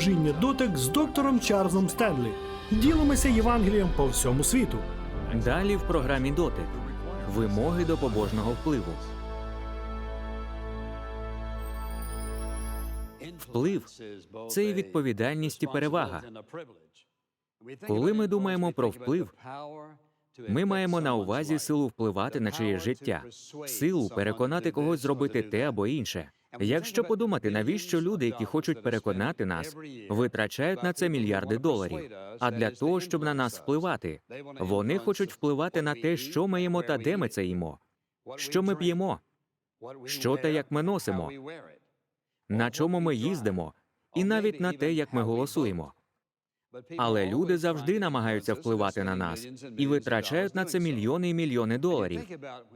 служіння дотик з доктором Чарльзом Стенлі. Ділимося Євангелієм по всьому світу. Далі в програмі дотик вимоги до побожного впливу. Вплив це і відповідальність і перевага. Коли ми думаємо про вплив, Ми маємо на увазі силу впливати на чиєсь життя, силу переконати когось зробити те або інше. Якщо подумати, навіщо люди, які хочуть переконати нас, витрачають на це мільярди доларів. А для того, щоб на нас впливати, вони хочуть впливати на те, що ми їмо та де ми це їмо, що ми п'ємо, що та як ми носимо, на чому ми їздимо, і навіть на те, як ми голосуємо. Але люди завжди намагаються впливати на нас і витрачають на це мільйони і мільйони доларів.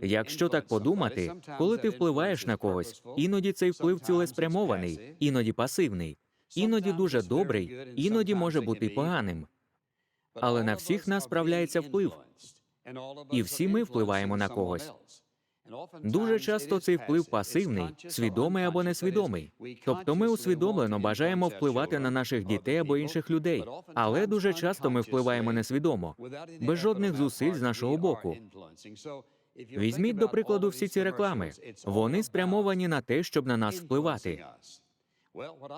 Якщо так подумати, коли ти впливаєш на когось, іноді цей вплив цілеспрямований, іноді пасивний, іноді дуже добрий, іноді може бути поганим. Але на всіх нас справляється вплив, і всі ми впливаємо на когось. Дуже часто цей вплив пасивний, свідомий або несвідомий. Тобто ми усвідомлено бажаємо впливати на наших дітей або інших людей, але дуже часто ми впливаємо несвідомо, без жодних зусиль з нашого боку. Візьміть, до прикладу, всі ці реклами. Вони спрямовані на те, щоб на нас впливати.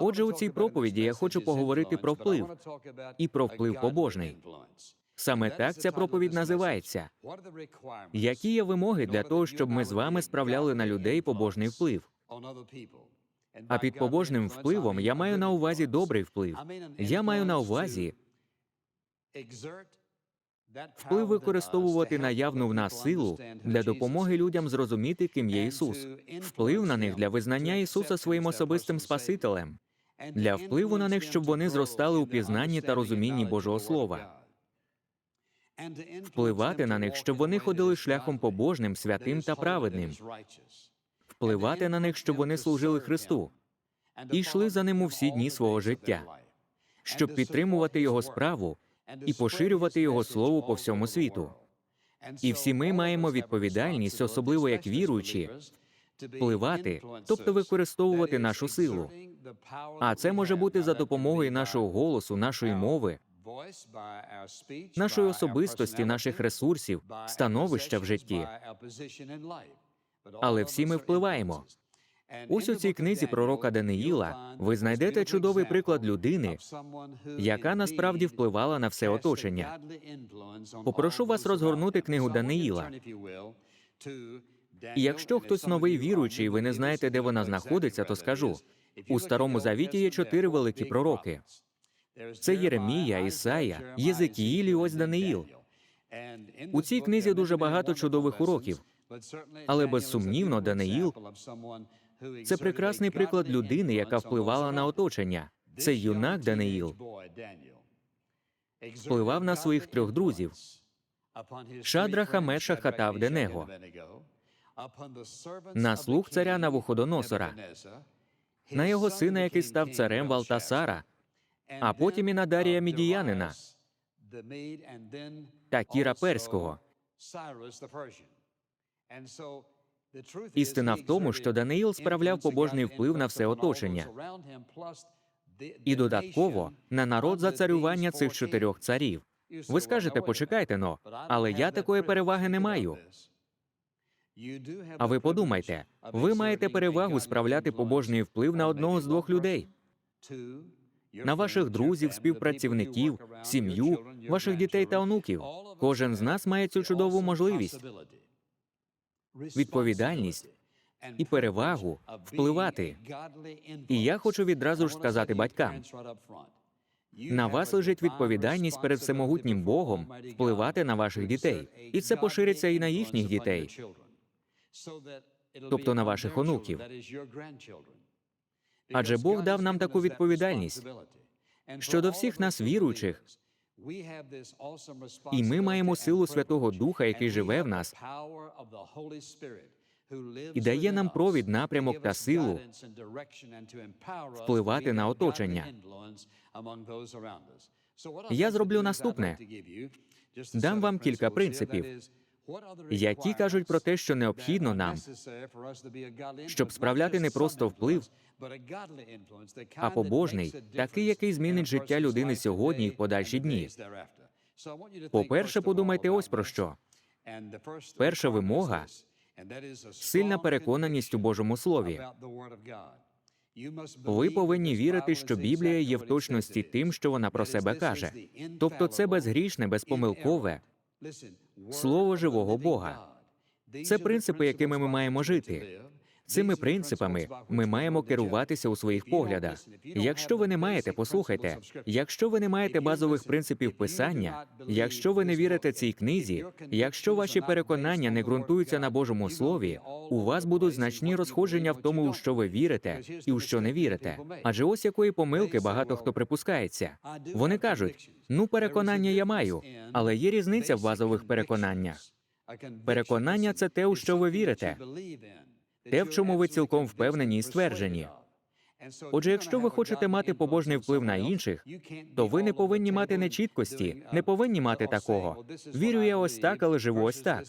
Отже, у цій проповіді я хочу поговорити про вплив і про вплив побожний. Саме так ця проповідь називається. Які є вимоги для того, щоб ми з вами справляли на людей побожний вплив? А під побожним впливом я маю на увазі добрий вплив. Я маю на увазі вплив використовувати наявну в нас силу для допомоги людям зрозуміти, ким є Ісус, вплив на них для визнання Ісуса своїм особистим Спасителем, для впливу на них, щоб вони зростали у пізнанні та розумінні Божого Слова, впливати на них, щоб вони ходили шляхом побожним, святим та праведним, впливати на них, щоб вони служили Христу і йшли за ним у всі дні свого життя, щоб підтримувати Його справу і поширювати Його слово по всьому світу. І всі ми маємо відповідальність, особливо як віруючі, впливати, тобто використовувати нашу силу. А це може бути за допомогою нашого голосу, нашої мови, нашої особистості, наших ресурсів, становища в житті. Але всі ми впливаємо. Ось у цій книзі пророка Даниїла ви знайдете чудовий приклад людини, яка насправді впливала на все оточення. Попрошу вас розгорнути книгу Даниїла. І якщо хтось новий віруючий, ви не знаєте, де вона знаходиться, то скажу у старому завіті є чотири великі пророки. Це Єремія, Ісая, Єзекіїль і ось Даниїл. У цій книзі дуже багато чудових уроків, але безсумнівно Даниїл це прекрасний приклад людини, яка впливала на оточення. Це юнак Даниїл. Впливав на своїх трьох друзів. Шадраха, Мешаха та Авденего, на слух царя Навуходоносора, на його сина, який став царем Валтасара, а потім і на Дарія Мідіянина та Кіра Перського. Істина в тому, що Даниїл справляв побожний вплив на все оточення і додатково на народ за царювання цих чотирьох царів. Ви скажете, почекайте но, але я такої переваги не маю. А ви подумайте, ви маєте перевагу справляти побожний вплив на одного з двох людей на ваших друзів, співпрацівників, сім'ю, ваших дітей та онуків. Кожен з нас має цю чудову можливість, відповідальність і перевагу впливати. І я хочу відразу ж сказати батькам: на вас лежить відповідальність перед всемогутнім Богом впливати на ваших дітей, і це пошириться і на їхніх дітей, тобто на ваших онуків. Адже Бог дав нам таку відповідальність щодо всіх нас віруючих, і ми маємо силу Святого Духа, який живе в нас, і дає нам провід, напрямок та силу впливати на оточення. Я зроблю наступне. Дам вам кілька принципів. Які кажуть про те, що необхідно нам, щоб справляти не просто вплив, а побожний, такий, який змінить життя людини сьогодні і в подальші дні. По-перше, подумайте ось про що. Перша вимога Сильна переконаність у Божому Слові. Ви повинні вірити, що Біблія є в точності тим, що вона про себе каже. Тобто це безгрішне, безпомилкове слово живого Бога. Це принципи, якими ми маємо жити. Цими принципами ми маємо керуватися у своїх поглядах. Якщо ви не маєте, послухайте, якщо ви не маєте базових принципів писання, якщо ви не вірите цій книзі, якщо ваші переконання не ґрунтуються на Божому слові, у вас будуть значні розходження в тому, у що ви вірите і у що не вірите. Адже ось якої помилки багато хто припускається. Вони кажуть: ну, переконання я маю, але є різниця в базових переконаннях. Переконання це те, у що ви вірите, те, в чому ви цілком впевнені і стверджені. Отже, якщо ви хочете мати побожний вплив на інших, то ви не повинні мати нечіткості, не повинні мати такого. Вірю я ось так, але живу ось так.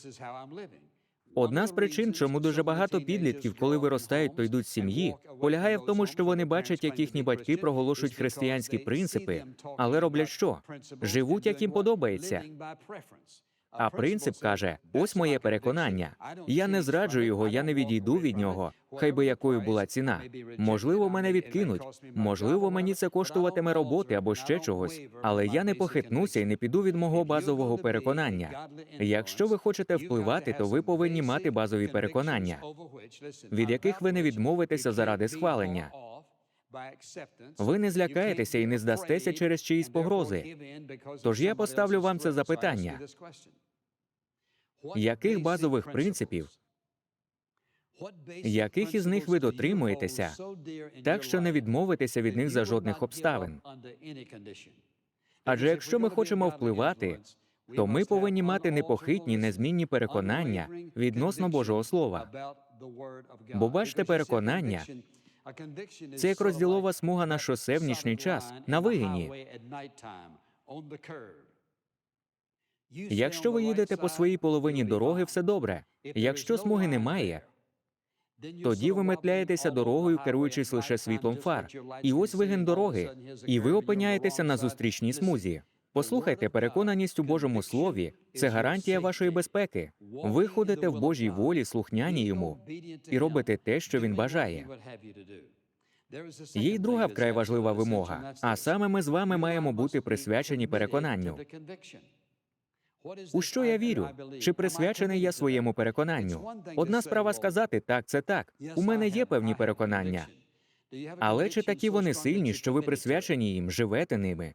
Одна з причин, чому дуже багато підлітків, коли виростають, то йдуть з сім'ї, полягає в тому, що вони бачать, як їхні батьки проголошують християнські принципи, але роблять що? Живуть, як їм подобається. А принцип каже: ось моє переконання. Я не зраджую його, я не відійду від нього. Хай би якою була ціна. Можливо, мене відкинуть. Можливо, мені це коштуватиме роботи або ще чогось. Але я не похитнуся і не піду від мого базового переконання. Якщо ви хочете впливати, то ви повинні мати базові переконання, від яких ви не відмовитеся заради схвалення. Ви не злякаєтеся і не здастеся через чиїсь погрози. Тож я поставлю вам це запитання. Яких базових принципів, яких із них ви дотримуєтеся, так що не відмовитеся від них за жодних обставин? Адже якщо ми хочемо впливати, то ми повинні мати непохитні, незмінні переконання відносно Божого Слова. Бо бачите, переконання це як розділова смуга на шосе в нічний час, на вигині. Якщо ви їдете по своїй половині дороги, все добре. Якщо смуги немає, тоді ви метляєтеся дорогою, керуючись лише світлом фар. І ось вигин дороги, і ви опиняєтеся на зустрічній смузі. Послухайте, переконаність у Божому слові це гарантія вашої безпеки. Ви ходите в Божій волі, слухняні йому, і робите те, що він бажає. Є й друга вкрай важлива вимога. А саме ми з вами маємо бути присвячені переконанню. У що я вірю? Чи присвячений я своєму переконанню? Одна справа сказати так, це так. У мене є певні переконання. Але чи такі вони сильні, що ви присвячені їм, живете ними?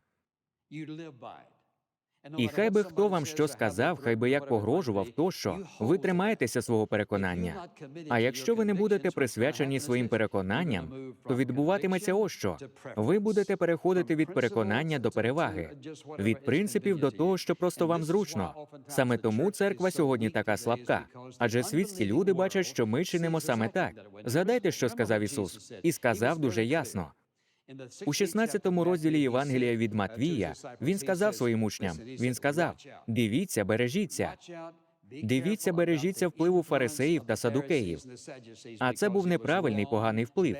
І хай би хто вам що сказав, хай би як погрожував, тощо ви тримаєтеся свого переконання. А якщо ви не будете присвячені своїм переконанням, то відбуватиметься ось що. Ви будете переходити від переконання до переваги, від принципів до того, що просто вам зручно. Саме тому церква сьогодні така слабка. Адже світські люди бачать, що ми чинимо саме так. Згадайте, що сказав Ісус, і сказав дуже ясно. У 16 розділі Євангелія від Матвія він сказав своїм учням: він сказав: дивіться, бережіться. Дивіться, бережіться впливу фарисеїв та садукеїв. А це був неправильний поганий вплив.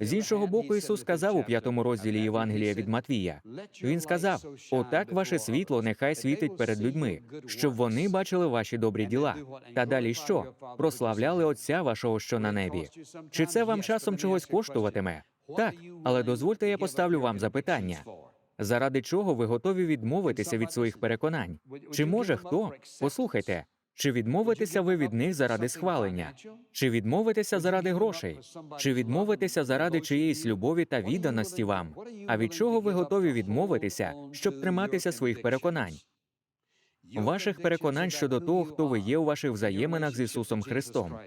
З іншого боку, Ісус сказав у п'ятому розділі Євангелія від Матвія. Він сказав: Отак ваше світло нехай світить перед людьми, щоб вони бачили ваші добрі діла. Та далі що? Прославляли Отця вашого, що на небі. Чи це вам часом чогось коштуватиме? Так, але дозвольте, я поставлю вам запитання. Заради чого ви готові відмовитися від своїх переконань? Чи може хто? Послухайте, чи відмовитеся ви від них заради схвалення? Чи відмовитеся заради грошей? Чи відмовитеся заради чиєїсь любові та відданості вам? А від чого ви готові відмовитися, щоб триматися своїх переконань? Ваших переконань щодо того, хто ви є у ваших взаєминах з Ісусом Христом?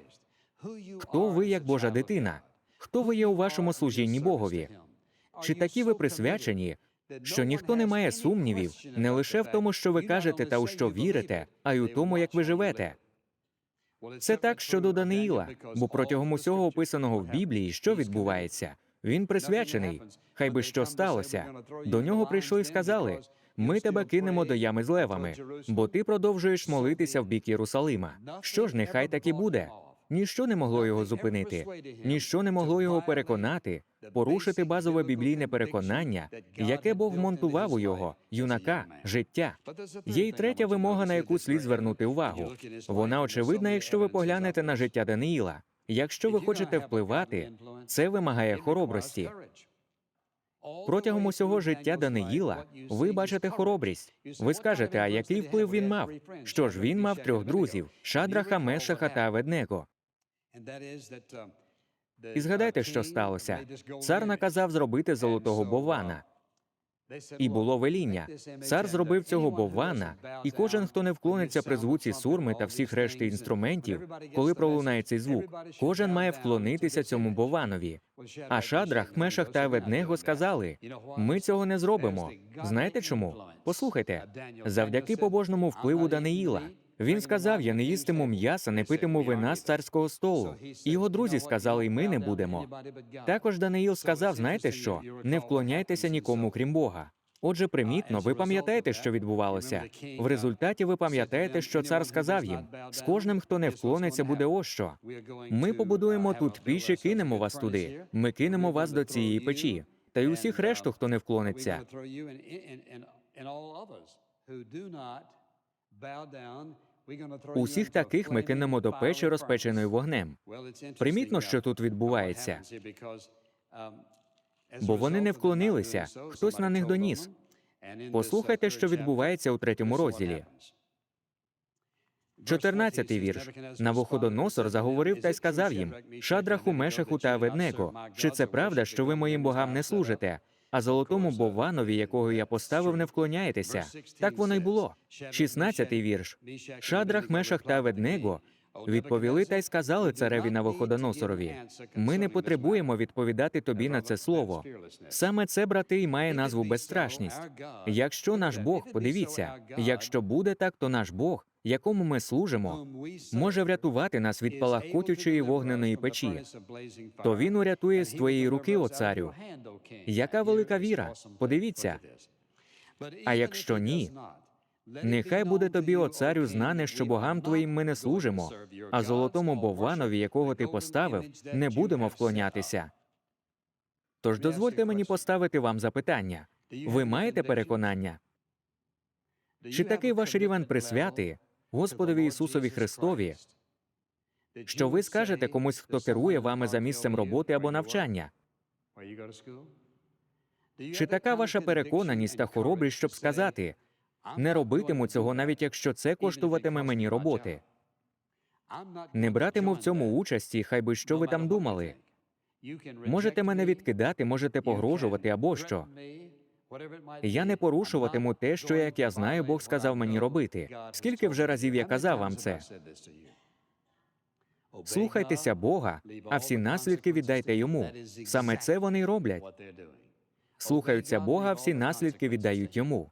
Хто ви як Божа дитина? Хто ви є у вашому служінні Богові? Чи такі ви присвячені, що ніхто не має сумнівів не лише в тому, що ви кажете та у що вірите, а й у тому, як ви живете? Це так щодо Даниїла, бо протягом усього описаного в Біблії, що відбувається, він присвячений. Хай би що сталося. До нього прийшли і сказали: Ми тебе кинемо до ями з левами, бо ти продовжуєш молитися в бік Єрусалима. Що ж, нехай так і буде. Ніщо не могло його зупинити, ніщо не могло його переконати, порушити базове біблійне переконання, яке Бог вмонтував у його юнака, життя. Є й третя вимога, на яку слід звернути увагу. Вона очевидна, якщо ви поглянете на життя Даниїла. Якщо ви хочете впливати, це вимагає хоробрості. Протягом усього життя Даниїла ви бачите хоробрість. Ви скажете, а який вплив він мав? Що ж, він мав трьох друзів: Шадраха, Мешаха та Аведнего. І згадайте, що сталося. Цар наказав зробити золотого бована. І було веління. Цар зробив цього бована, і кожен, хто не вклониться при звуці сурми та всіх решти інструментів, коли пролунає цей звук, кожен має вклонитися цьому бованові. А Шадрах, Мешах та Аведнего сказали: ми цього не зробимо. Знаєте чому? Послухайте, завдяки побожному впливу Даниїла. Він сказав: Я не їстиму м'яса, не питиму вина з царського столу. І його друзі сказали, і ми не будемо. Також Даниїл сказав: знаєте що? Не вклоняйтеся нікому, крім Бога. Отже, примітно, ви пам'ятаєте, що відбувалося. В результаті ви пам'ятаєте, що цар сказав їм: з кожним, хто не вклониться, буде ось що. Ми побудуємо тут піч і кинемо вас туди. Ми кинемо вас до цієї печі. Та й усіх решту, хто не вклониться. Усіх таких ми кинемо до печі, розпеченої вогнем. Примітно, що тут відбувається. Бо вони не вклонилися, хтось на них доніс. Послухайте, що відбувається у третьому розділі. 14-й вірш. Навуходоносор заговорив та й сказав їм: Шадраху, Мешаху та Аведнего, чи це правда, що ви моїм богам не служите? А золотому бованові, якого я поставив, не вклоняєтеся. Так воно й було. 16-й вірш. Шадрах, Мешах та Аведнего відповіли та й сказали цареві Навуходоносорові: Ми не потребуємо відповідати тобі на це слово. Саме це, брати, і має назву безстрашність. Якщо наш Бог, подивіться, якщо буде так, то наш Бог, якому ми служимо, може врятувати нас від палахкотючої вогненої печі, то він урятує з твоєї руки, о царю. Яка велика віра? Подивіться. А якщо ні, нехай буде тобі, о царю, знане, що богам твоїм ми не служимо, а золотому бованові, якого ти поставив, не будемо вклонятися. Тож дозвольте мені поставити вам запитання. Ви маєте переконання? Чи такий ваш рівень присвяти Господові Ісусові Христові, що ви скажете комусь, хто керує вами за місцем роботи або навчання? Чи така ваша переконаність та хоробрість, щоб сказати не робитиму цього, навіть якщо це коштуватиме мені роботи? Не братиму в цьому участі, хай би що ви там думали. Можете мене відкидати, можете погрожувати або що. Я не порушуватиму те, що, як я знаю, Бог сказав мені робити. Скільки вже разів я казав вам це? Слухайтеся Бога, а всі наслідки віддайте йому. Саме це вони роблять. Слухаються Бога, всі наслідки віддають йому.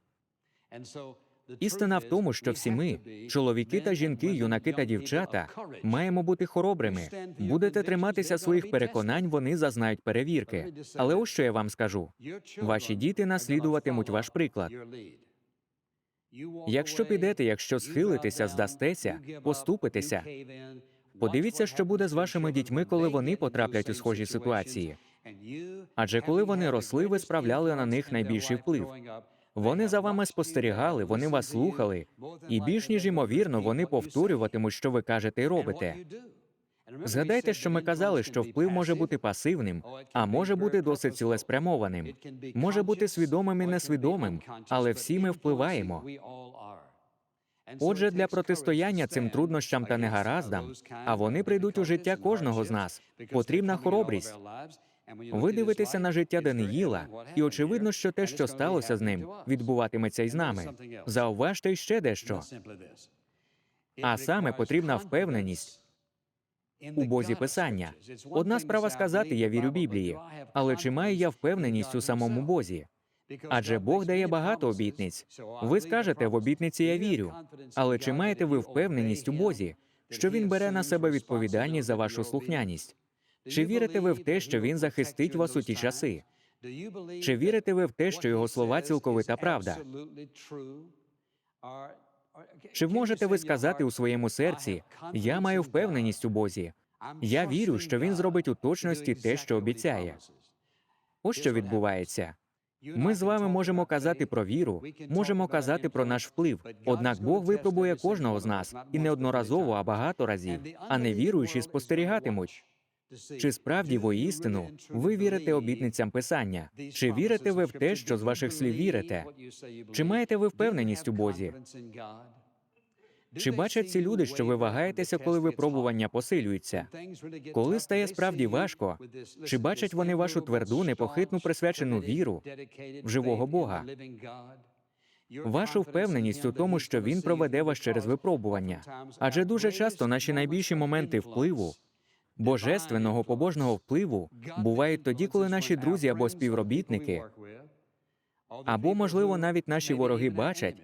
Істина в тому, що всі ми, чоловіки та жінки, юнаки та дівчата, маємо бути хоробрими. Будете триматися своїх переконань, вони зазнають перевірки. Але ось що я вам скажу: ваші діти наслідуватимуть ваш приклад. Якщо підете, якщо схилитеся, здастеся, поступитеся. Подивіться, що буде з вашими дітьми, коли вони потраплять у схожі ситуації. Адже коли вони росли, ви справляли на них найбільший вплив. Вони за вами спостерігали, вони вас слухали, і більш ніж ймовірно, вони повторюватимуть, що ви кажете і робите. Згадайте, що ми казали, що вплив може бути пасивним, а може бути досить цілеспрямованим, може бути свідомим і несвідомим, але всі ми впливаємо. Отже, для протистояння цим труднощам та негараздам, а вони прийдуть у життя кожного з нас, потрібна хоробрість. Ви дивитеся на життя Даниїла, і очевидно, що те, що сталося з ним, відбуватиметься й з нами. Зауважте ще дещо. А саме потрібна впевненість у Бозі Писання. Одна справа сказати, я вірю Біблії, але чи маю я впевненість у самому Бозі? Адже Бог дає багато обітниць. Ви скажете, в обітниці я вірю. Але чи маєте ви впевненість у Бозі, що він бере на себе відповідальність за вашу слухняність? Чи вірите ви в те, що він захистить вас у ті часи? Чи вірите ви в те, що його слова цілковита правда? Чи можете ви сказати у своєму серці, я маю впевненість у Бозі, я вірю, що він зробить у точності те, що обіцяє? Ось що відбувається. Ми з вами можемо казати про віру, можемо казати про наш вплив. Однак Бог випробує кожного з нас і не одноразово, а багато разів, а невіруючі спостерігатимуть. Чи справді воістину ви вірите обітницям Писання? Чи вірите ви в те, що з ваших слів вірите? Чи маєте ви впевненість у Бозі? Чи бачать ці люди, що ви вагаєтеся, коли випробування посилюються? Коли стає справді важко, чи бачать вони вашу тверду, непохитну присвячену віру в живого Бога? Вашу впевненість у тому, що він проведе вас через випробування. Адже дуже часто наші найбільші моменти впливу, божественного побожного впливу, бувають тоді, коли наші друзі або співробітники, або, можливо, навіть наші вороги бачать,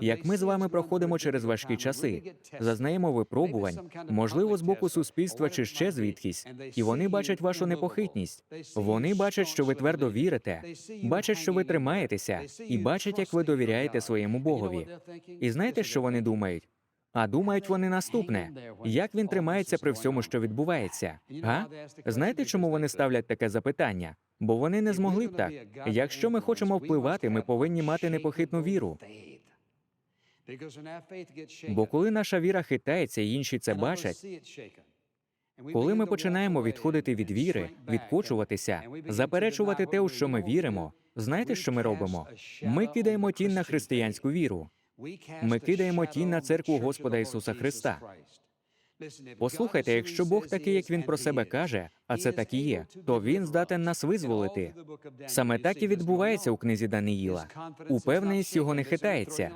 як ми з вами проходимо через важкі часи, зазнаємо випробувань, можливо, з боку суспільства чи ще звідкись, і вони бачать вашу непохитність. Вони бачать, що ви твердо вірите, бачать, що ви тримаєтеся, і бачать, як ви довіряєте своєму Богові. І знаєте, що вони думають? А думають вони наступне: як він тримається при всьому, що відбувається? Га? Знаєте, чому вони ставлять таке запитання? Бо вони не змогли б так. Якщо ми хочемо впливати, ми повинні мати непохитну віру. Бо коли наша віра хитається, і інші це бачать, коли ми починаємо відходити від віри, відкочуватися, заперечувати те, у що ми віримо, знаєте, що ми робимо? Ми кидаємо тінь на християнську віру. Ми кидаємо тінь на церкву Господа Ісуса Христа. Послухайте, якщо Бог такий, як він про себе каже, а це так і є, то він здатен нас визволити. Саме так і відбувається у книзі Даниїла. Упевненість його не хитається.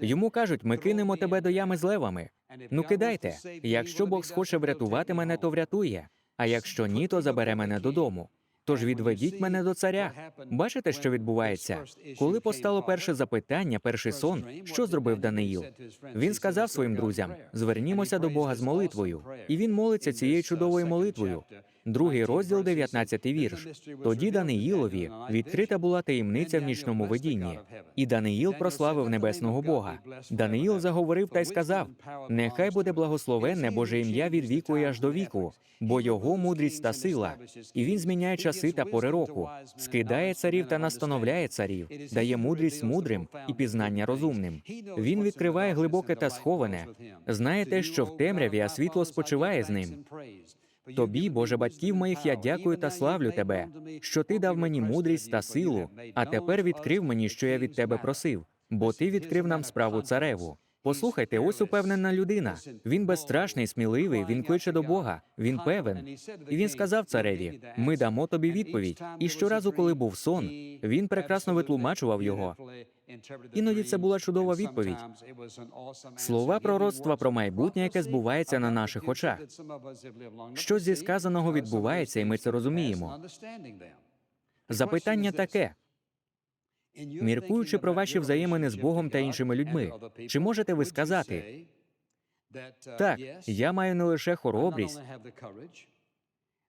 Йому кажуть, ми кинемо тебе до ями з левами. Ну кидайте. Якщо Бог схоче врятувати мене, то врятує. А якщо ні, то забере мене додому. Тож відведіть мене до царя. Бачите, що відбувається? Коли постало перше запитання, перший сон, що зробив Даниїл? Він сказав своїм друзям: звернімося до Бога з молитвою, і він молиться цією чудовою молитвою. Другий розділ, 19 вірш. Тоді Даниїлові відкрита була таємниця в нічному видінні, і Даниїл прославив небесного Бога. Даниїл заговорив та й сказав: Нехай буде благословенне Боже ім'я від віку і аж до віку, бо його мудрість та сила, і він зміняє часи та пори року, скидає царів та настановляє царів, дає мудрість мудрим і пізнання розумним. Він відкриває глибоке та сховане, знає те, що в темряві, а світло спочиває з ним. Тобі, Боже батьків моїх, я дякую та славлю тебе, що ти дав мені мудрість та силу, а тепер відкрив мені, що я від тебе просив, бо ти відкрив нам справу цареву. Послухайте, ось упевнена людина. Він безстрашний, сміливий, він кличе до Бога, він певен. І він сказав цареві: Ми дамо тобі відповідь. І щоразу, коли був сон, він прекрасно витлумачував його. Іноді це була чудова відповідь. Слова пророцтва про майбутнє, яке збувається на наших очах. Щось зі сказаного відбувається, і ми це розуміємо. Запитання таке: міркуючи про ваші взаємини з Богом та іншими людьми, чи можете ви сказати, так, я маю не лише хоробрість,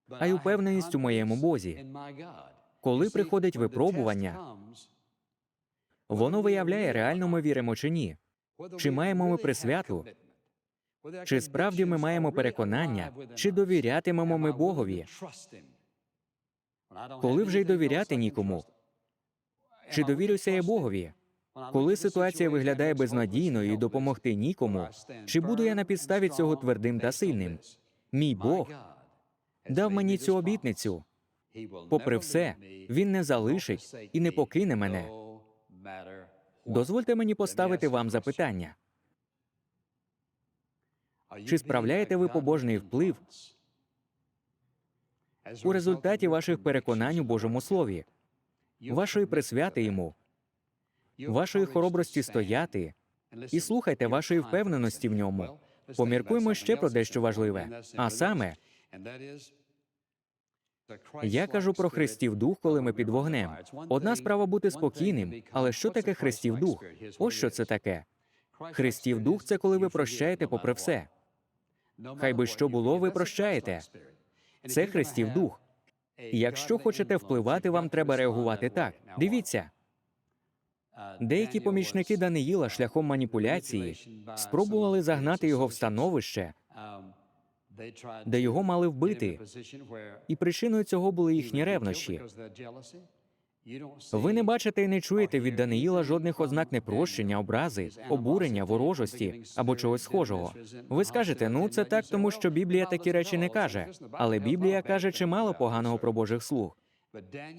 а й упевненість у моєму Бозі. Коли приходить випробування, воно виявляє, реально ми віримо чи ні. Чи маємо ми присвяту? Чи справді ми маємо переконання, чи довірятимемо ми Богові? Коли вже й довіряти нікому? Чи довірюся я Богові? Коли ситуація виглядає безнадійною і допомогти нікому, чи буду я на підставі цього твердим та сильним? Мій Бог дав мені цю обітницю. Попри все, він не залишить і не покине мене. Дозвольте мені поставити вам запитання. Чи справляєте ви побожний вплив у результаті ваших переконань у Божому Слові, вашої присвяти йому, вашої хоробрості стояти і слухайте вашої впевненості в ньому. Поміркуємо ще про дещо важливе, а саме я кажу про Христів дух, коли ми під вогнем. Одна справа бути спокійним, але що таке Христів дух? Ось що це таке. Христів дух це коли ви прощаєте попри все. Хай би що було, ви прощаєте. Це Христів дух. Якщо хочете впливати, вам треба реагувати так. Дивіться, деякі помічники Даниїла шляхом маніпуляції спробували загнати його в становище, де його мали вбити, і причиною цього були їхні ревнощі. Ви не бачите і не чуєте від Даниїла жодних ознак непрощення, образи, обурення, ворожості або чогось схожого. Ви скажете, ну це так, тому що Біблія такі речі не каже. Але Біблія каже чимало поганого про Божих слуг.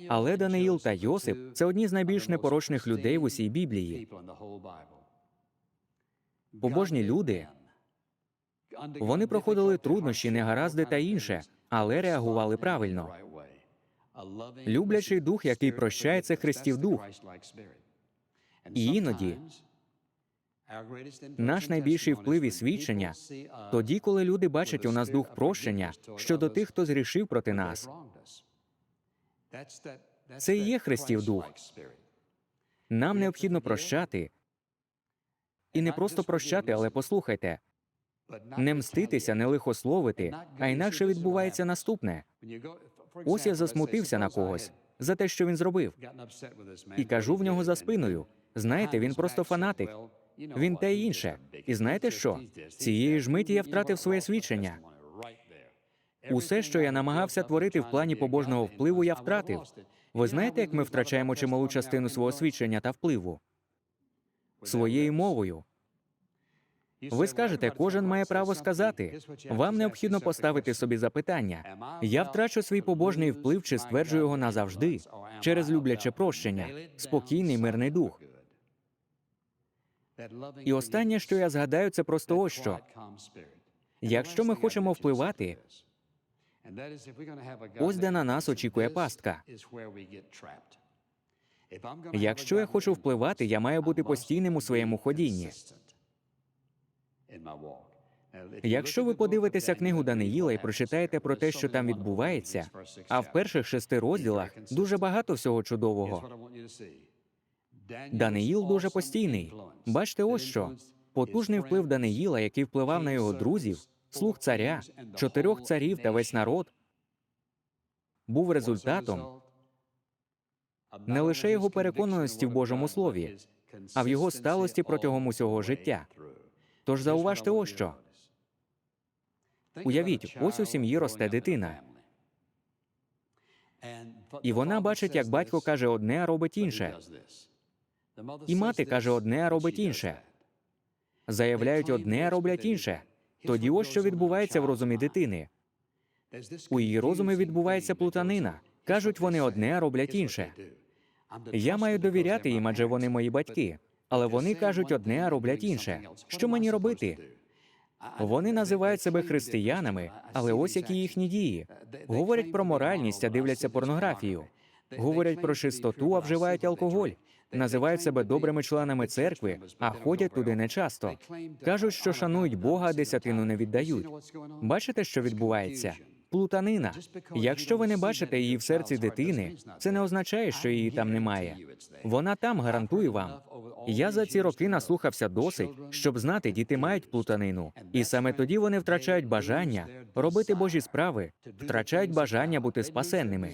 Але Даниїл та Йосип це одні з найбільш непорочних людей в усій Біблії. Побожні люди вони проходили труднощі, негаразди та інше, але реагували правильно. Люблячий дух, який прощає, це Христів дух. І іноді наш найбільший вплив і свідчення тоді, коли люди бачать у нас дух прощення щодо тих, хто зрішив проти нас. Це і є Христів дух. Нам необхідно прощати, і не просто прощати, але послухайте, не мститися, не лихословити, а інакше відбувається наступне. Ось я засмутився на когось за те, що він зробив, і кажу в нього за спиною. Знаєте, він просто фанатик. Він те й інше. І знаєте що? Цієї ж миті я втратив своє свідчення. Усе, що я намагався творити в плані побожного впливу, я втратив. Ви знаєте, як ми втрачаємо чималу частину свого свідчення та впливу? Своєю мовою. Ви скажете, кожен має право сказати. Вам необхідно поставити собі запитання: я втрачу свій побожний вплив чи стверджую його назавжди через любляче прощення, спокійний мирний дух. І останнє, що я згадаю, це просто ось що. Якщо ми хочемо впливати, ось де на нас очікує пастка. якщо я хочу впливати, я маю бути постійним у своєму ходінні. Якщо ви подивитеся книгу Даниїла і прочитаєте про те, що там відбувається, а в перших шести розділах дуже багато всього чудового. Даниїл дуже постійний. Бачите, ось що. потужний вплив Даниїла, який впливав на його друзів, слуг царя, чотирьох царів та весь народ, був результатом не лише його переконаності в Божому Слові, а в його сталості протягом усього життя. Тож зауважте ось що. Уявіть, ось у сім'ї росте дитина. І вона бачить, як батько каже одне, а робить інше. І мати каже одне, а робить інше. Заявляють одне, а роблять інше. Тоді ось що відбувається в розумі дитини. У її розумі відбувається плутанина. Кажуть вони одне, а роблять інше. Я маю довіряти їм, адже вони мої батьки. Але вони кажуть одне, а роблять інше. Що мені робити? Вони називають себе християнами, але ось які їхні дії. Говорять про моральність, а дивляться порнографію. Говорять про чистоту, а вживають алкоголь. Називають себе добрими членами церкви, а ходять туди нечасто. Кажуть, що шанують Бога, а десятину не віддають. Бачите, що відбувається? Плутанина. Якщо ви не бачите її в серці дитини, це не означає, що її там немає. Вона там гарантую вам. Я за ці роки наслухався досить, щоб знати, діти мають плутанину, і саме тоді вони втрачають бажання робити Божі справи, втрачають бажання бути спасенними.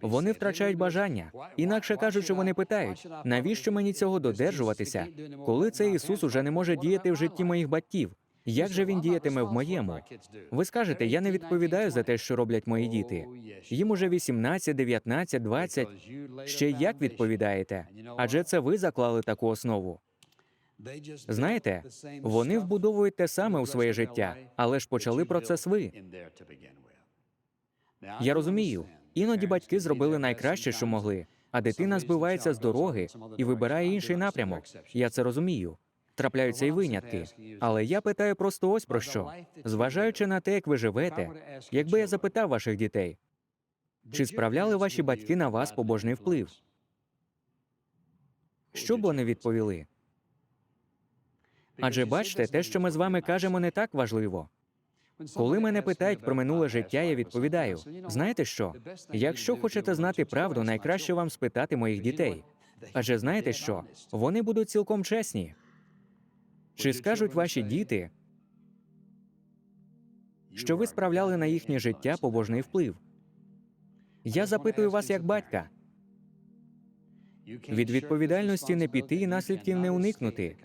Вони втрачають бажання. Інакше кажучи, вони питають: навіщо мені цього додержуватися, коли цей Ісус уже не може діяти в житті моїх батьків? Як же він діятиме в моєму? Ви скажете, я не відповідаю за те, що роблять мої діти. Їм уже 18, 19, 20. Ще як відповідаєте? Адже це ви заклали таку основу. Знаєте, вони вбудовують те саме у своє життя, але ж почали процес ви. Я розумію, іноді батьки зробили найкраще, що могли, а дитина збивається з дороги і вибирає інший напрямок. Я це розумію. Трапляються й винятки. Але я питаю просто ось про що. Зважаючи на те, як ви живете, якби я запитав ваших дітей, чи справляли ваші батьки на вас побожний вплив? Що б вони відповіли? Адже бачите, те, що ми з вами кажемо, не так важливо. Коли мене питають про минуле життя, я відповідаю: знаєте що? Якщо хочете знати правду, найкраще вам спитати моїх дітей. Адже знаєте що? Вони будуть цілком чесні. Чи скажуть ваші діти, що ви справляли на їхнє життя побожний вплив? Я запитую вас як батька. Від відповідальності не піти і наслідків не уникнути.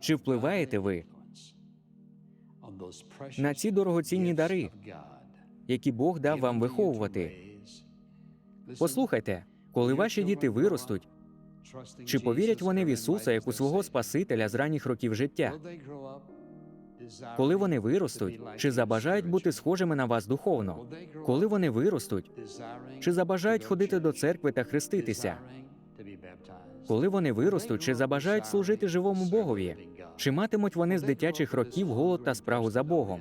Чи впливаєте ви на ці дорогоцінні дари, які Бог дав вам виховувати? Послухайте, коли ваші діти виростуть, чи повірять вони в Ісуса як у свого Спасителя з ранніх років життя? Коли вони виростуть, чи забажають бути схожими на вас духовно? Коли вони виростуть, чи забажають ходити до церкви та хреститися? Коли вони виростуть, чи забажають служити живому Богові? Чи матимуть вони з дитячих років голод та спрагу за Богом?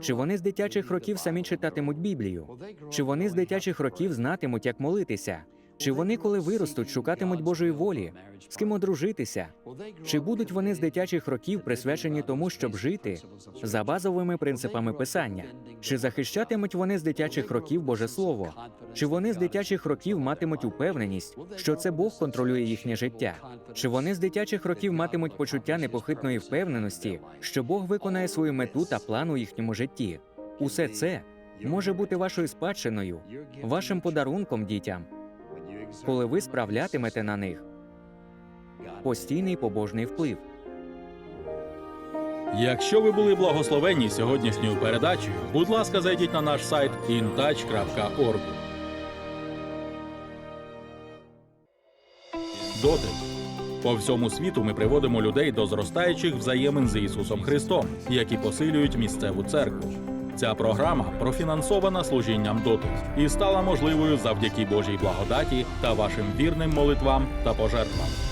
Чи вони з дитячих років самі читатимуть Біблію? Чи вони з дитячих років знатимуть, як молитися? Чи вони, коли виростуть, шукатимуть Божої волі, з ким одружитися? Чи будуть вони з дитячих років присвячені тому, щоб жити за базовими принципами писання? Чи захищатимуть вони з дитячих років Боже Слово? Чи вони з дитячих років матимуть упевненість, що це Бог контролює їхнє життя? Чи вони з дитячих років матимуть почуття непохитної впевненості, що Бог виконає свою мету та план у їхньому житті? Усе це може бути вашою спадщиною, вашим подарунком дітям, коли ви справлятимете на них постійний побожний вплив. Якщо ви були благословенні сьогоднішньою передачею, будь ласка, зайдіть на наш сайт intouch.org. Дотик. По всьому світу ми приводимо людей до зростаючих взаємин з Ісусом Христом, які посилюють місцеву церкву. Ця програма профінансована служінням дотик і стала можливою завдяки Божій благодаті та вашим вірним молитвам та пожертвам.